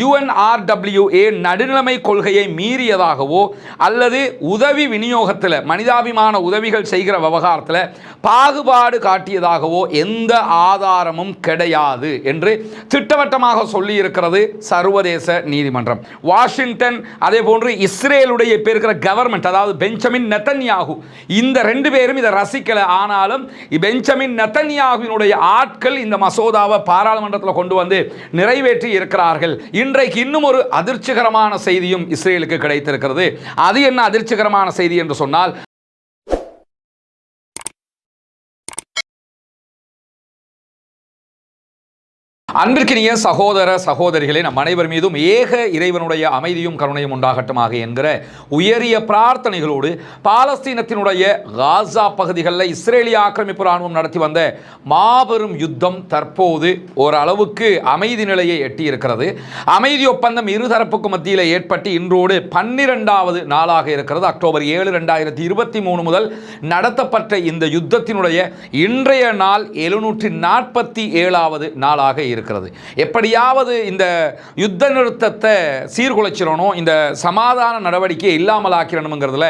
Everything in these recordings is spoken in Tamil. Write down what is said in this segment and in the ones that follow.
யுஎன்ஆர்டபிள்யூஏ நடுநிலைமை கொள்கையை மீறியதாகவோ அல்லது உதவி விநியோகத்தில் மனிதாபிமான உதவிகள் செய்கிற விவகாரத்தில் பாகுபாடு காட்டியதாகவோ எந்த ஆதாரமும் கிடையாது என்று திட்டவட்டமாக சொல்லியிருக்கிறது சர்வதேச நீதிமன்றம். வாஷிங்டன் அதே போன்று இஸ்ரேலுடைய இப்போ இருக்கிற கவர்மெண்ட் அதாவது பெஞ்சமின் நெத்தன்யாகு இந்த ரெண்டு பேரும் இதை ரசிக்கலை. ஆனாலும் பெஞ்சமின் நெத்தன்யாகுவினுடைய ஆட்கள் இந்த மசோதாவை பாராளுமன்றத்தில் கொண்டு வந்து நிறைவேற்றி இருக்கிறார்கள். இன்றைக்கு இன்னும் ஒரு அதிர்ச்சிகரமான செய்தியும் இஸ்ரேலுக்கு கிடைத்திருக்கிறது. அது என்ன அதிர்ச்சிகரமான செய்தி என்று சொன்னால் அன்பிற்கினிய சகோதர சகோதரிகளே நம் அனைவர் மீதும் ஏக இறைவனுடைய அமைதியும் கருணையும் உண்டாகட்டுமாக என்கிற உயரிய பிரார்த்தனைகளோடு பாலஸ்தீனத்தினுடைய காசா பகுதிகளில் இஸ்ரேலிய ஆக்கிரமிப்பு ராணுவம் நடத்தி வந்த மாபெரும் யுத்தம் தற்போது ஓரளவுக்கு அமைதி நிலையை எட்டியிருக்கிறது. அமைதி ஒப்பந்தம் இருதரப்புக்கு மத்தியில் ஏற்பட்டு இன்றோடு பன்னிரெண்டாவது நாளாக இருக்கிறது. அக்டோபர் ஏழு ரெண்டாயிரத்தி இருபத்தி மூணு முதல் நடத்தப்பட்ட இந்த யுத்தத்தினுடைய இன்றைய நாள் எழுநூற்றி நாற்பத்தி ஏழாவது நாளாக இருக்கிறது. இருக்கிறது எப்படியாவது இந்த யுத்த நிறுத்தத்தை சீர்குலைச்சிடணும் இந்த சமாதான நடவடிக்கையை இல்லாமல் ஆக்கிடணுங்கிறதுல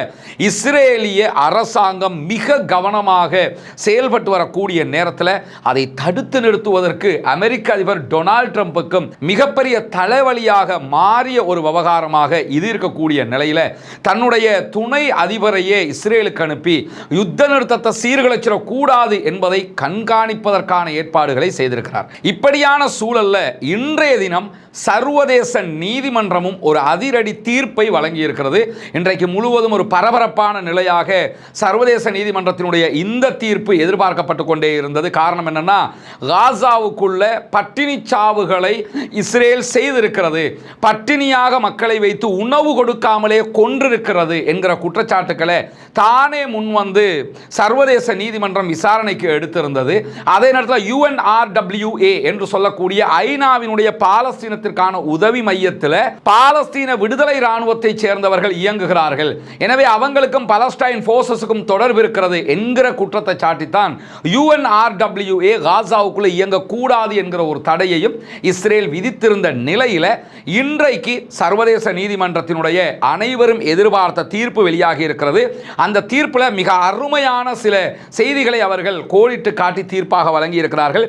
இஸ்ரேலிய அரசாங்கம் மிக கவனமாக செயல்பட்டு வரக்கூடிய நேரத்தில் அதை தடுத்து நிறுத்துவதற்கு அமெரிக்க அதிபர் டொனால்ட் ட்ரம்ப்புக்கும் மிகப்பெரிய தலைவலியாக மாறிய ஒரு விவகாரமாக இது இருக்கக்கூடிய நிலையில் தன்னுடைய துணை அதிபரையே இஸ்ரேலுக்கு அனுப்பி யுத்த நிறுத்தத்தை சீர்குலைச்சிடக்கூடாது என்பதை கண்காணிப்பதற்கான ஏற்பாடுகளை செய்திருக்கிறார். இப்படியான சூழல்ல இன்றைய தினம் சர்வதேச நீதிமன்றமும் ஒரு அதிரடி தீர்ப்பை வழங்கியிருக்கிறது. இன்றைக்கு முழுவதும் ஒரு பரபரப்பான நிலையாக சர்வதேச நீதிமன்றத்தினுடைய இந்த தீர்ப்பு எதிர்பார்க்கப்பட்டு கொண்டே இருந்தது. காரணம் என்னன்னா காசாவுக்குள்ள பட்டினி சாவுகளை இஸ்ரேல் செய்திருக்கிறது. பட்டினியாக மக்களை வைத்து உணவு கொடுக்காமலே கொன்றிருக்கிறது என்கிற குற்றச்சாட்டுக்களை தானே முன்வந்து சர்வதேச நீதிமன்றம் விசாரணைக்கு எடுத்திருந்தது. அதே நேரத்தில் யூஎன்ஆர்டபிள்யூஏ என்று சொல்ல சொல்லக்கூடிய ஐநாவினுடைய பாலஸ்தீனத்திற்கான உதவி மையத்தில் பாலஸ்தீன விடுதலை இராணுவத்தை சேர்ந்தவர்கள் இயங்குகிறார்கள். எனவே அவங்களுக்கும் பலஸ்டைன் போர்சஸுக்கும் தொடர்பு இருக்கிறது என்கிற குற்றத்தை சாட்டித்தான் யுஎன்ஆர்டபிள்யூஏ காசாவுக்குள்ளே இயங்கக்கூடாது என்கிற ஒரு தடையையும் இஸ்ரேல் விதித்திருந்த நிலையில் இன்றைக்கு சர்வதேச நீதிமன்றத்தினுடைய அனைவரும் எதிர்பார்த்த தீர்ப்பு வெளியாகி இருக்கிறது. அந்த தீர்ப்பில் மிக அருமையான சில செய்திகளை அவர்கள் கோடிட்டு காட்டி தீர்ப்பாக வழங்கி இருக்கிறார்கள்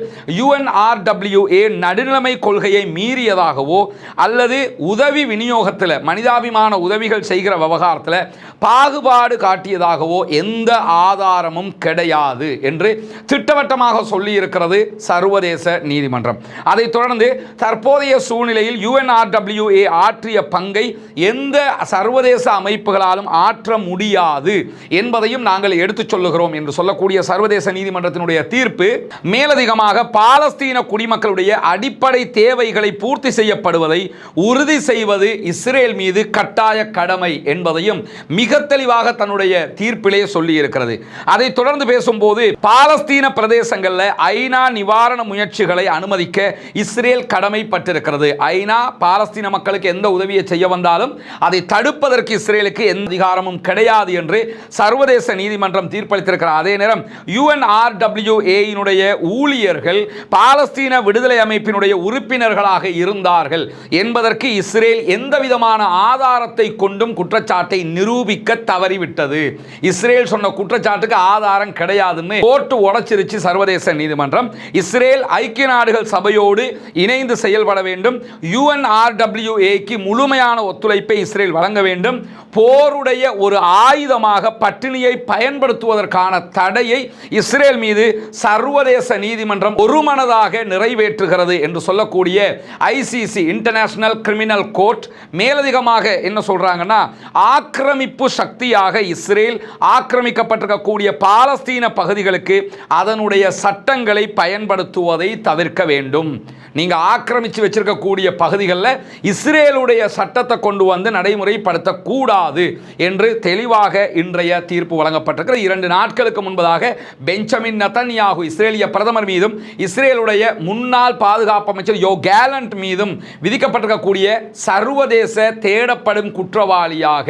ஏன் நடுநிலைமை கொள்கையை மீறியதாகவோ அல்லது உதவி விநியோகத்தில் மனிதாபிமான உதவிகள் செய்கிற விவகாரத்தில் பாகுபாடு காட்டியதாகவோ எந்த ஆதாரமும் கிடையாது என்று திட்டவட்டமாக சொல்லி இருக்கிறது சர்வதேச நீதிமன்றம். அதைத் தொடர்ந்து தற்போதைய சூழ்நிலையில் யுஎன்ஆர்டபிள்யூஏ ஆற்றிய பங்கை எந்த சர்வதேச அமைப்புகளாலும் ஆற்ற முடியாது என்பதையும் நாங்கள் எடுத்துச் சொல்லுகிறோம் என்று சொல்லக்கூடிய சர்வதேச நீதிமன்றத்தினுடைய தீர்ப்பு மேலதிகமாக பாலஸ்தீன குடிமக்களுடைய அடிப்படை தேவைகளை பூர்த்தி செய்யப்படுவதை உறுதி செய்வது இஸ்ரேல் மீது கட்டாய கடமை என்பதையும் மிக தெளிவாக தன்னுடைய தீர்ப்பிலே சொல்லி இருக்கிறது அதை தொடர்ந்து பேசும்போது பாலஸ்தீன பிரதேசங்களில் ஐநா நிவாரண முயற்சிகளை அனுமதிக்க இஸ்ரேல் கடமைப்பட்டிருக்கிறது. ஐநா பாலஸ்தீன மக்களுக்கு எந்த உதவியை செய்ய வந்தாலும் அதை தடுப்பதற்கு இஸ்ரேலுக்கு எந்த அதிகாரமும் கிடையாது என்று சர்வதேச நீதிமன்றம் தீர்ப்பளித்திருக்கிறார் அதே நேரம் யுஎன்ஆர்டபிள்யூஏயினுடைய ஊழியர்கள் பாலஸ்தீன விடுதலை அமைப்பினுடைய உறுப்பினர்களாக இருந்தார்கள் என்பதற்கு இஸ்ரேல் எந்த விதமான ஆதாரத்தை கொண்டும் குற்றச்சாட்டை நிரூபிக்க தவறிவிட்டது. இஸ்ரேல் சொன்ன குற்றச்சாட்டுக்கு ஆதாரம் கிடையாதுன்னு கோர்ட்டு உடச்சிருச்சு சர்வதேச நீதிமன்றம். இஸ்ரேல் ஐக்கிய நாடுகள் சபையோடு இணைந்து செயல்பட வேண்டும். யுஎன்ஆர்டபிள்யூஏக்கு முழுமையான ஒத்துழைப்பை இஸ்ரேல் வழங்க வேண்டும். போருடைய ஒரு ஆயுதமாக பட்டினியை பயன்படுத்துவதற்கான தடையை இஸ்ரேல் மீது சர்வதேச நீதிமன்றம் ஒருமனதாக நிறைவேற்றுகிறது என்று சொல்லக்கூடிய ஐசிசி இன்டர்நேஷனல் கிரிமினல் கோர்ட் மேலதிகமாக என்ன சொல்றாங்கன்னா ஆக்கிரமிப்பு சக்தியாக இஸ்ரேல் ஆக்கிரமிக்கப்பட்டிருக்கக்கூடிய பாலஸ்தீன பகுதிகளுக்கு அதனுடைய சட்டங்களை பயன்படுத்துவதை தவிர்க்க வேண்டும். நீங்க ஆக்கிரமித்து வச்சிருக்கக்கூடிய பகுதிகளில் இஸ்ரேலுடைய சட்டத்தை கொண்டு வந்து நடைமுறைப்படுத்தக்கூடாது என்று தெளிவாக இன்றைய தீர்ப்பு வழங்கப்பட்டிருக்கிற இரண்டு நாட்களுக்கு முன்பதாக பெஞ்சமின் நத்தன்யாகு இஸ்ரேலிய பிரதமர் மீதும் இஸ்ரேலுடைய முன்னாள் முன்னாள் பாதுகாப்பு அமைச்சர் யோ கேலண்ட் மீதும் விதிக்கப்பட்டிருக்கக்கூடிய சர்வதேச தேடப்படும் குற்றவாளியாக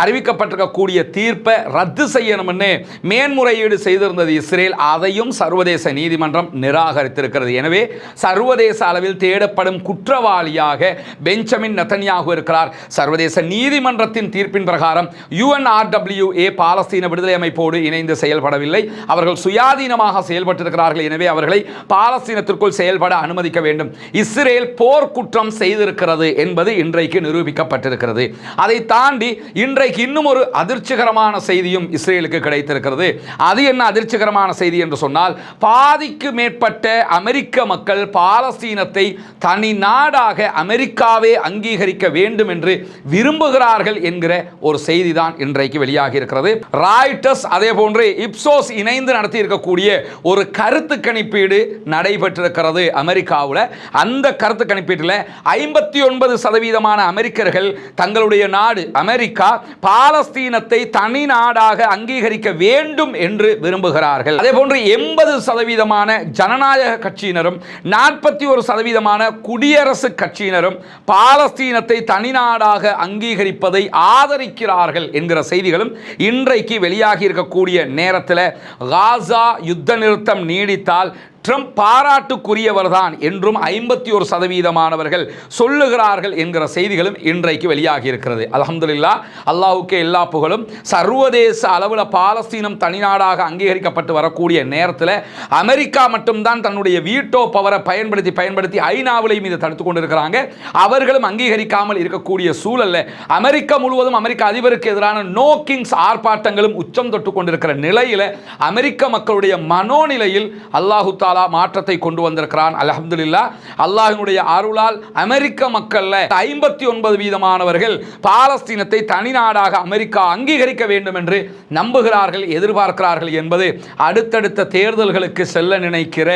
அறிவிக்கப்பட்டிருக்கக்கூடிய தீர்ப்பை ரத்து செய்யணும்னு மேன்முறையீடு செய்திருந்தது இஸ்ரேல். அதையும் சர்வதேச நீதிமன்றம் நிராகரித்திருக்கிறது. எனவே சர்வதேச அளவில் தேடப்படும் குற்றவாளியாக பெஞ்சமின் நெத்தன்யாகு இருக்கிறார். சர்வதேச நீதிமன்றத்தின் தீர்ப்பின் பிரகாரம் யுஎன்ஆர்டபிள்யூஏ பாலஸ்தீன விடுதலை அமைப்போடு இணைந்து செயல்படவில்லை. அவர்கள் சுயாதீனமாக செயல்பட்டிருக்கிறார்கள். எனவே அவர்களை பாலஸ்தீனத்திற்குள் செயல்பட அனுமதிக்க வேண்டும். இஸ்ரேல் போர் குற்றம் செய்திருக்கிறது என்பது இன்றைக்கு நிரூபிக்கப்பட்டிருக்கிறது. அதை தாண்டி இன்றைக்கு இன்னும் ஒரு அதிர்ச்சிகரமான செய்தியும் இஸ்ரேலுக்கு கிடைத்திருக்கிறது. அது என்ன அதிர்ச்சிகரமான செய்தி என்று சொன்னால் பாதிக்கு மேற்பட்ட அமெரிக்க மக்கள் பாலஸ்தீனத்தை தனி நாடாக அமெரிக்காவே அங்கீகரிக்க வேண்டும் என்று விரும்புகிறார்கள் என்கிற ஒரு செய்தி தான் இன்றைக்கு வெளியாகி இருக்கிறது ராய்டர்ஸ் அதே போன்று இப்சோஸ் இணைந்து நடத்தி இருக்கக்கூடிய ஒரு கருத்து கணிப்பீடு நடைபெற்றிருக்கிறது. அமெரிக்காவில் அந்த கருத்து கணிப்பீட்டில் ஐம்பத்தி ஒன்பது சதவீதமான அமெரிக்கர்கள் தங்களுடைய நாடு அமெரிக்கா பாலஸ்தீனத்தை தனி நாடாக அங்கீகரிக்க வேண்டும் என்று விரும்புகிறார்கள். அதே போன்று எண்பது சதவீதமான ஜனநாயக கட்சியினரும் நாற்பத்தி ஒரு சதவீதமான குடியரசு கட்சியினரும் பாலஸ்தீனத்தை தனி நாடாக அங்கீகரிப்பதை ஆதரிக்கிறார்கள் என்கிற செய்திகளும் இன்றைக்கு வெளியாகி இருக்கக்கூடிய நேரத்தில். காசா யுத்த நிறுத்தம் நீடித்தால் ட்ரம்ப் பாராட்டுக்குரியவர் தான் என்றும் ஐம்பத்தி ஒரு சதவீதமானவர்கள் சொல்லுகிறார்கள் என்கிற செய்திகளும் இன்றைக்கு வெளியாகி இருக்கிறது அலமதுல்லா அல்லாஹுக்கே எல்லா புகழும். சர்வதேச அளவில் பாலஸ்தீனம் தனிநாடாக அங்கீகரிக்கப்பட்டு வரக்கூடிய நேரத்தில் அமெரிக்கா மட்டும்தான் தன்னுடைய வீட்டோ பவரை பயன்படுத்தி பயன்படுத்தி ஐநாவிலையும் இதை தடுத்து கொண்டிருக்கிறாங்க. அவர்களும் அங்கீகரிக்காமல் இருக்கக்கூடிய சூழல்ல அமெரிக்கா முழுவதும் அமெரிக்க அதிபருக்கு எதிரான நோ கிங்ஸ் ஆர்ப்பாட்டங்களும் உச்சம் தொட்டு கொண்டிருக்கிற நிலையில் அமெரிக்க மக்களுடைய மனோநிலையில் அல்லாஹு தாலா மாற்றத்தை கொண்டு வந்திருக்கிறான். அலமதுல்லா அல்லாஹினுடைய அருளால் அமெரிக்க மக்கள்ல ஐம்பத்தி ஒன்பது வீதமானவர்கள் பாலஸ்தீனத்தை தனிநாடாக அமெரிக்கா அங்கீகரிக்க வேண்டும் என்று நம்புகிறார்கள் எதிர்பார்க்கிறார்கள் என்பது அடுத்தடுத்த தேர்தல்களுக்கு செல்ல நினைக்கிற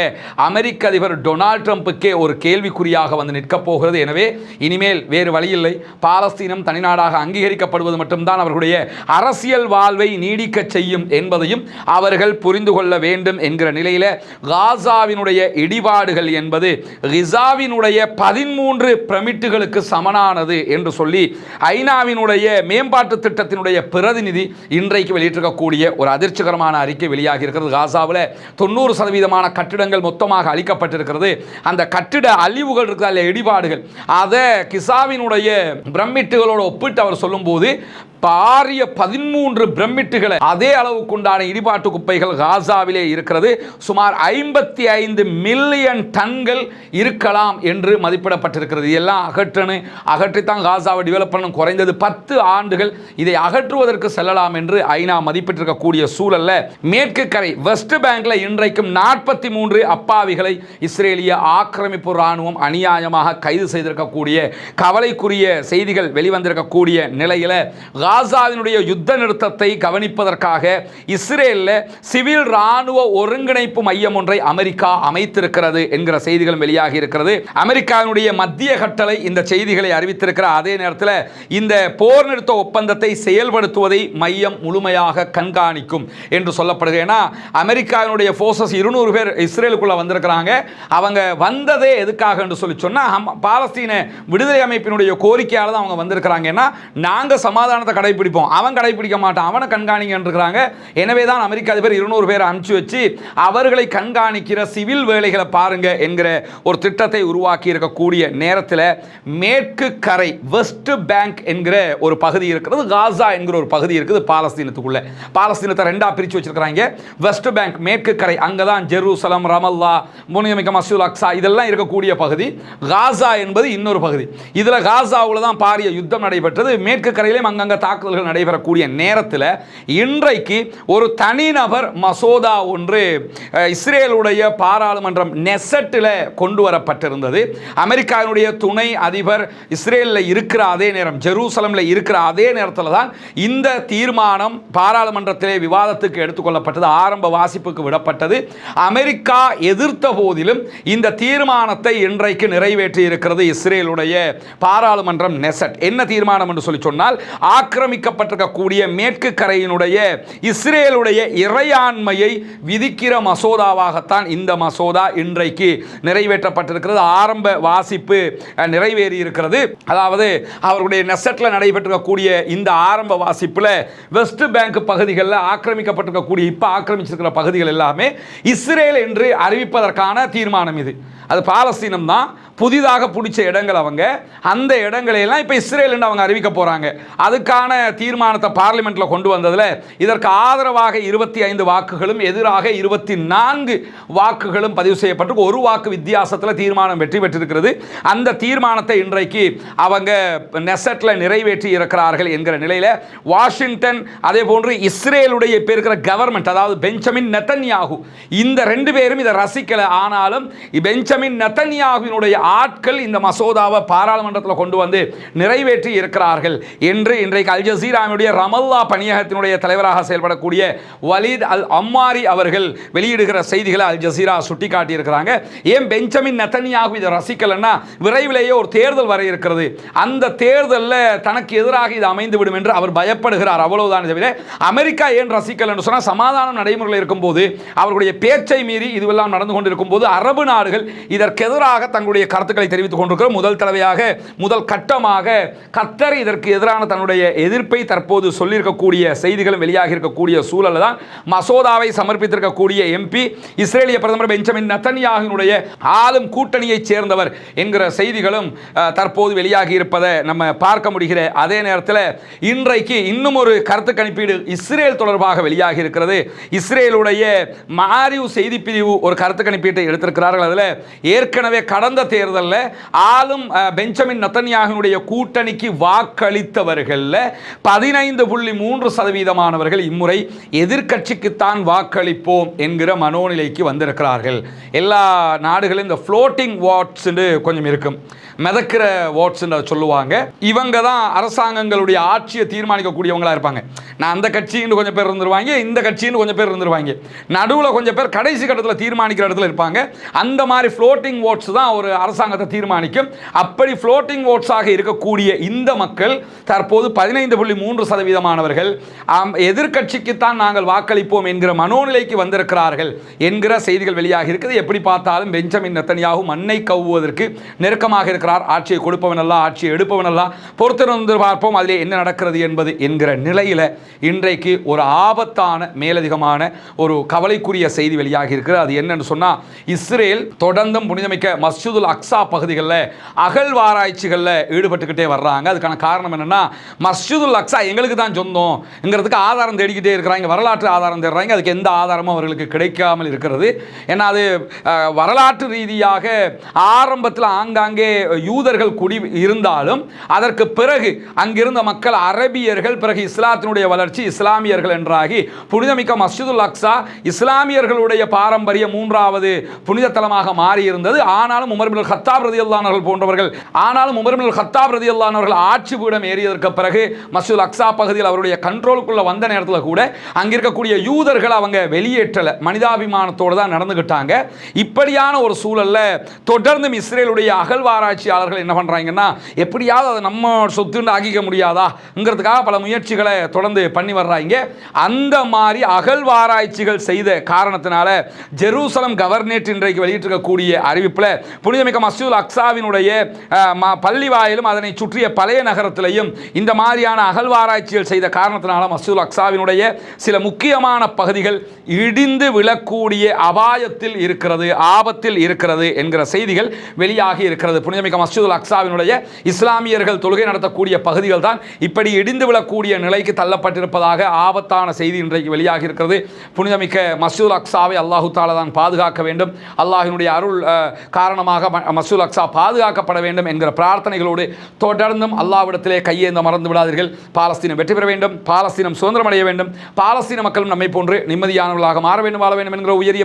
அமெரிக்க அதிபர் டொனால்ட் ட்ரம்ப்புக்கே ஒரு கேள்விக்குறியாக வந்து நிற்கப் போகிறது. எனவே இனிமேல் வேறு வழியில்லை. பாலஸ்தீனம் தனிநாடாக அங்கீகரிக்கப்படுவது மட்டும்தான் அவர்களுடைய அரசியல் வாழ்வை நீடிக்க செய்யும் என்பதையும் அவர்கள் புரிந்து கொள்ள வேண்டும் என்கிற நிலையில காசாவினுடைய இடிபாடுகள் என்பது ரிசாவினுடைய பதிமூன்று பிரமிட்டுகளுக்கு சமனானது என்று சொல்லி ஐநாவினுடைய மேம்பாட்டு திட்டத்தினுடைய பிரதிநிதி இன்றைக்கு வெளியிட்டிருக்கக்கூடிய ஒரு அதிர்ச்சிகரமான அறிக்கை வெளியாகி இருக்கிறது காசாவில் தொண்ணூறு சதவீதமான கட்டிடங்கள் மொத்தமாக அழிக்கப்பட்டிருக்கிறது. அந்த கட்டிட அழிவுகள் இருக்கிற இடிபாடுகள். அதை கிசாவினுடைய பிரமிட்டுகளோடு ஒப்பிட்டு அவர் சொல்லும்போது பாரிய பதிமூன்று பிரமிட்டுகளை அதே அளவுக்குண்டான இடிபாட்டு குப்பைகள் காசாவிலே இருக்கிறது. சுமார் ஐம்பத்தி ஐந்து மில்லியன் டன்கள் இருக்கலாம் என்று மதிப்பிடப்பட்டிருக்கிறது. இதெல்லாம் அகற்றணு. அகற்றித்தான் காசாவை டெவலப் பண்ணணும். குறைந்தது பத்து ஆண்டுகள் இதை அகற்றுவதற்கு செல்லலாம் என்று ஐநா மதிப்பிட்டிருக்கக்கூடிய சூழல்ல மேற்கு கரை வெஸ்ட் பேங்க்ல இன்றைக்கும் நாற்பத்தி மூன்று அப்பாவிகளை இஸ்ரேலிய ஆக்கிரமிப்பு இராணுவம் அநியாயமாக கைது செய்திருக்கக்கூடிய கவலைக்குரிய செய்திகள் வெளிவந்திருக்கக்கூடிய நிலையில காசாவினுடைய யுத்த நிறுத்தத்தை கவனிப்பதற்காக இஸ்ரேலில் சிவில் இராணுவ ஒருங்கிணைப்பு மையம் ஒன்றை அமெரிக்கா அமைத்திருக்கிறது என்கிற செய்திகளும் வெளியாகி இருக்கிறது. அமெரிக்காவினுடைய மத்திய கட்டளை இந்த செய்திகளை அறிவித்திருக்கிற அதே நேரத்தில் இந்த போர் நிறுத்த ஒப்பந்தத்தை செயல்படுத்துவதை மையம் முழுமையாக கண்காணிக்கும் என்று சொல்லப்படுகிறது. ஏன்னா அமெரிக்காவினுடைய ஃபோர்ஸஸ் இருநூறு பேர் இஸ்ரேலுக்குள்ள வந்திருக்கிறாங்க. அவங்க வந்ததே எதுக்காக என்று சொல்லி சொன்னால் பாலஸ்தீன விடுதலை அமைப்பினுடைய கோரிக்கையால் தான் அவங்க வந்திருக்கிறாங்க. ஏன்னா நாங்கள் சமாதானத்தை கடைபிடிப்போம். அவன் கடைபிடிக்க மாட்டான். அவனை கண்காணிக்கிறாங்க எனவே தான் அமெரிக்க அதிபர் இருநூறு பேர் அனுப்பிச்சு வச்சு அவர்களை கண்காணிக்க இருக்கிற சிவில் வேலைகளை பாருங்க என்கிற ஒரு திட்டத்தை உருவாக்கி இருக்கக்கூடிய நேரத்தில் மேற்கு கரை வெஸ்ட் பேங்க் என்கிற ஒரு பகுதி இருக்கிறது காசா என்கிற ஒரு பகுதி இருக்குது பாலஸ்தீனத்துக்குள்ள. பாலஸ்தீனத்தை ரெண்டா பிரித்து வச்சிருக்கிறாங்க. வெஸ்ட் பேங்க் மேற்கு கரை அங்கே தான் ஜெருசலம் ரமல்லா முனியமிக்க மசூல் அக்ஸா இதெல்லாம் இருக்கக்கூடிய பகுதி. காசா என்பது இன்னொரு பகுதி. இதில் காசாவில் தான் பாரிய யுத்தம் நடைபெற்றது. மேற்கு கரையிலும் அங்கங்கே தாக்குதல்கள் நடைபெறக்கூடிய நேரத்தில் இன்றைக்கு ஒரு தனிநபர் மசோதா ஒன்று இஸ்ரேலுடைய பாராளுமன்றம் நெசட்டில் கொண்டு வரப்பட்டிருந்தது. அமெரிக்காவினுடைய துணை அதிபர் இஸ்ரேலில் இருக்கிற அதே நேரம் ஜெருசலமில் இருக்கிற அதே நேரத்தில் தான் இந்த தீர்மானம் பாராளுமன்றத்திலே விவாதத்துக்கு எடுத்துக்கொள்ளப்பட்டது ஆரம்ப வாசிப்புக்கு விடப்பட்டது. அமெரிக்கா எதிர்த்த போதிலும் இந்த தீர்மானத்தை இன்றைக்கு நிறைவேற்றி இருக்கிறது இஸ்ரேலுடைய பாராளுமன்றம் நெசட். என்ன தீர்மானம் என்று சொல்லி சொன்னால் ஆக்கிரமிக்கப்பட்டிருக்கக்கூடிய மேற்கு கரையினுடைய இஸ்ரேலுடைய இறையாண்மையை விதிக்கிற மசோதாவாகத்தான் இந்த மசோதா இன்றைக்கு நிறைவேற்றப்பட்டிருக்கிறது. ஆரம்ப வாசிப்பு நிறைவேறி இருக்கிறது அதாவது அவருடைய நெசட்டில் நடைபெற்றிருக்கக்கூடிய இந்த ஆரம்ப வாசிப்பில் வெஸ்ட் பேங்க் பகுதிகளில் ஆக்கிரமிக்கப்பட்டிருக்கக்கூடிய இப்போ ஆக்கிரமிச்சிருக்கிற பகுதிகள் எல்லாமே இஸ்ரேல் என்று அறிவிப்பதற்கான தீர்மானம் இது. அது பாலஸ்தீனம் தான். புதிதாக பிடிச்ச இடங்கள் அவங்க. அந்த இடங்களையெல்லாம் இப்போ இஸ்ரேல் என்று அவங்க அறிவிக்க போகிறாங்க அதுக்கான தீர்மானத்தை பார்லிமெண்ட்டில் கொண்டு வந்ததில் இதற்கு ஆதரவாக இருபத்தி ஐந்து வாக்குகளும் எதிராக இருபத்தி நான்கு வாக்குகளும் பதிவு செய்யப்பட்டு ஒரு வாக்கு வித்தியாசத்தில் தீர்மானம் வெற்றி பெற்றிருக்கிறது. அந்த தீர்மானத்தை இன்றைக்கு அவங்க நெசட்டில் நிறைவேற்றி இருக்கிறார்கள் என்கிற நிலையில் வாஷிங்டன் அதே போன்று இஸ்ரேலுடைய இப்போ இருக்கிற கவர்மெண்ட் அதாவது பெஞ்சமின் நெத்தன்யாகு இந்த ரெண்டு பேரும் இதை ரசிக்கலை. ஆனாலும் பெஞ்சமின் நெத்தன்யாகுவினுடைய ஆட்கள் இந்த மசோதாவை பாராளுமன்றத்தில் கொண்டு வந்து நிறைவேற்றி இருக்கிறார்கள் என்று இன்றைக்கு அல் ஜசீராவுடைய ரமல்லா பணியகத்தினுடைய தலைவராக செயல்படக்கூடிய வலீத் அல் அம்மாரி அவர்கள் வெளியிடுகிற செய்திகளை அல் ஜசீரா சுட்டி காட்டியிருக்கிறாங்க ஏன் பெஞ்சமின் நெத்தன்யாகு இதை ரசிக்கலன்னா விரைவிலேயே ஒரு தேர்தல் வர இருக்கிறது. அந்த தேர்தலில் தனக்கு எதிராக இது அமைந்துவிடும் என்று அவர் பயப்படுகிறார் அவ்வளவுதான் தவிர அமெரிக்கா ஏன் ரசிக்கல் என்று சொன்னால் சமாதானம் நடைமுறையில் இருக்கும்போது அவர்களுடைய பேச்சை மீறி இதுவெல்லாம் நடந்து கொண்டிருக்கும் போது அரபு நாடுகள் இதற்கு எதிராக தங்களுடைய கருத்துக்களை தெரிவித்துக் கொண்டிருக்கிற முதல் தடவையாக முதல் கட்டமாக கத்தர் இதற்கு எதிரான தன்னுடைய எதிர்ப்பை தற்போது சொல்லியிருக்கக்கூடிய செய்திகளும் வெளியாகி இருக்கக்கூடிய சூழல் தான் மசோதாவை சமர்ப்பித்திருக்கக்கூடிய எம்பி இஸ்ரேலிய பிரதமர் பெஞ்சமின் நத்தன்யாகினுடைய ஆளும் கூட்டணியைச் சேர்ந்தவர் என்கிற செய்திகளும் தற்போது வெளியாகி இருப்பதை நம்ம பார்க்க முடிகிற அதே நேரத்தில் இன்றைக்கு இன்னும் ஒரு கருத்து கணிப்பீடு இஸ்ரேல் தொடர்பாக வெளியாகி இருக்கிறது. இஸ்ரேலுடைய மாரிவ் செய்தி பிரிவு ஒரு கருத்து கணிப்பீட்டை எடுத்திருக்கிறார்கள். அதில் ஏற்கனவே கடந்த தேர்தலில் ஆளும் பெஞ்சமின் நத்தன்யாகினுடைய கூட்டணிக்கு வாக்களித்தவர்களில் பதினைந்து புள்ளி மூன்று சதவீதமானவர்கள் இம்முறை எதிர்கட்சிக்குத்தான் வாக்களிப்போம் என்கிற மனோநிலைக்கு இருக்கிறார்கள் எல்லா நாடுகளும் இந்த ஃப்ளோட்டிங் வாட்ஸ் கொஞ்சம் இருக்கும். மிதக்கிற வாட்ஸ் சொல்லுவாங்க. இவங்க தான் அரசாங்கங்களுடைய ஆட்சியை தீர்மானிக்கக்கூடியவங்களா இருப்பாங்க. நான் அந்த கட்சின்னு கொஞ்சம் பேர் இருந்துருவாங்க இந்த கட்சின்னு கொஞ்சம் பேர் இருந்துருவாங்க. நடுவில் கொஞ்சம் பேர் கடைசி கட்டத்தில் தீர்மானிக்கிற இடத்துல இருப்பாங்க. அந்த மாதிரி ஃப்ளோட்டிங் ஓட்ஸ் தான் ஒரு அரசாங்கத்தை தீர்மானிக்கும். அப்படி ஃப்ளோட்டிங் ஓட்ஸாக இருக்கக்கூடிய இந்த மக்கள் தற்போது பதினைந்து புள்ளி மூன்று சதவீதமானவர்கள். எதிர்கட்சிக்குத்தான் நாங்கள் வாக்களிப்போம் என்கிற மனோநிலைக்கு வந்திருக்கிறார்கள் என்கிற செய்தி செய்திகள் வெளியாக இருக்குது. எப்படி பார்த்தாலும் பெஞ்சமின் நெத்தனியாகும் மண்ணை கவ்வுவதற்கு நெருக்கமாக இருக்கிறார். ஆட்சியை கொடுப்பவன் ஆட்சியை எடுப்பவனெல்லாம் பொறுத்திருந்து பார்ப்போம். அதிலே என்ன நடக்கிறது என்பது என்கிற நிலையில் இன்றைக்கு ஒரு ஆபத்தான மேலதிகமான ஒரு கவலைக்குரிய செய்தி வெளியாக இருக்கிறது. அது என்னன்னு சொன்னால் இஸ்ரேல் தொடர்ந்தும் புனிதமிக்க மஸ்ஜிதுல் அக்ஸா பகுதிகளில் அகழ்வாராய்ச்சிகளில் ஈடுபட்டுக்கிட்டே வர்றாங்க. அதுக்கான காரணம் என்னென்னா மஸ்ஜிதுல் அக்ஸா எங்களுக்கு தான் சொந்தம்ங்கிறதுக்கு ஆதாரம் தேடிக்கிட்டே இருக்கிறாங்க. வரலாற்று ஆதாரம் தேடுறாங்க. அதுக்கு எந்த ஆதாரமும் அவர்களுக்கு கிடைக்காமல் இருக்கிறது. ஏன்னா அது வரலாற்று ரீதியாக ஆரம்பத்தில் ஆங்காங்கே யூதர்கள் குடி இருந்தாலும் அதற்கு பிறகு அங்கிருந்த மக்கள் அரபியர்கள் பிறகு இஸ்லாத்தினுடைய வளர்ச்சி இஸ்லாமியர்கள் என்றாகி புனிதமிக்க மஸ்ஜிதுல் அக்ஸா இஸ்லாமியர்களுடைய பாரம்பரிய மூன்றாவது புனித தலமாக மாறி இருந்தது ஆனாலும் உமர்மில் ஹத்தாப் ரதி போன்றவர்கள் ஆனாலும் உமர்மில் ஹத்தாப் ரதி ஆட்சி பீடம் ஏறியதற்கு பிறகு மசூல் அக்ஸா பகுதியில் அவருடைய கண்ட்ரோலுக்குள்ள வந்த நேரத்தில் கூட அங்கிருக்கக்கூடிய யூதர்கள் அவங்க வெளியேற்றலை மனிதாபிமானத்தோடு தான் நடந்துக்கிட்டாங்க இப்படியான ஒரு சூழலில் தொடர்ந்தும் இஸ்ரேலுடைய அகழ்வாராய்ச்சியாளர்கள் என்ன பண்ணுறாங்கன்னா எப்படியாவது அதை நம்ம சொத்துன்னு ஆக்கிக்க முடியாதாங்கிறதுக்காக பல முயற்சிகளை தொடர்ந்து பண்ணி வர்றாங்க. அந்த மாதிரி அகழ்வாராய்ச்சிகள் செய்த காரணத்தினால ஜெருசலம் கவர்னேட் இன்றைக்கு வெளியிட்டிருக்கக்கூடிய அறிவிப்பில் புனிதமிக்க மசூல் அக்சாவினுடைய அஹ், பள்ளி வாயிலும் அதனை சுற்றிய பழைய நகரத்திலையும் இந்த மாதிரியான அகழ்வாராய்ச்சிகள் செய்த காரணத்தினால மசூல் அக்சாவினுடைய சில முக்கியமான பகுதிகள் இடிந்து விழக்கூடிய அவ அபாயத்தில் இருக்கிறது ஆபத்தில் இருக்கிறது என்கிற செய்திகள் வெளியாகி இருக்கிறது. புனிதமிக்க மஸ்ஜிதுல் அக்ஸாவினுடைய இஸ்லாமியர்கள் தொழுகை நடத்தக்கூடிய பகுதிகள் தான் இப்படி இடிந்து விழக்கூடிய நிலைக்கு தள்ளப்பட்டிருப்பதாக ஆபத்தான செய்தி இன்றைக்கு வெளியாகி இருக்கிறது. புனிதமிக்க மசூல் அக்ஸாவை அல்லாஹு தாலா தான் பாதுகாக்க வேண்டும். அல்லாஹினுடைய அருள் காரணமாக ம- மஸ்ஜிதுல் அக்ஸா பாதுகாக்கப்பட வேண்டும் என்கிற பிரார்த்தனைகளோடு தொடர்ந்தும் அல்லாவிடத்திலே கையேந்த மறந்து விடாதீர்கள். பாலஸ்தீனம் வெற்றி பெற வேண்டும். பாலஸ்தீனம் சுதந்திரம் அடைய வேண்டும். பாலஸ்தீன மக்களும் நம்மை போன்று நிம்மதியானவர்களாக மாற வேண்டும் வாழ வேண்டும் என்கிற உயரிய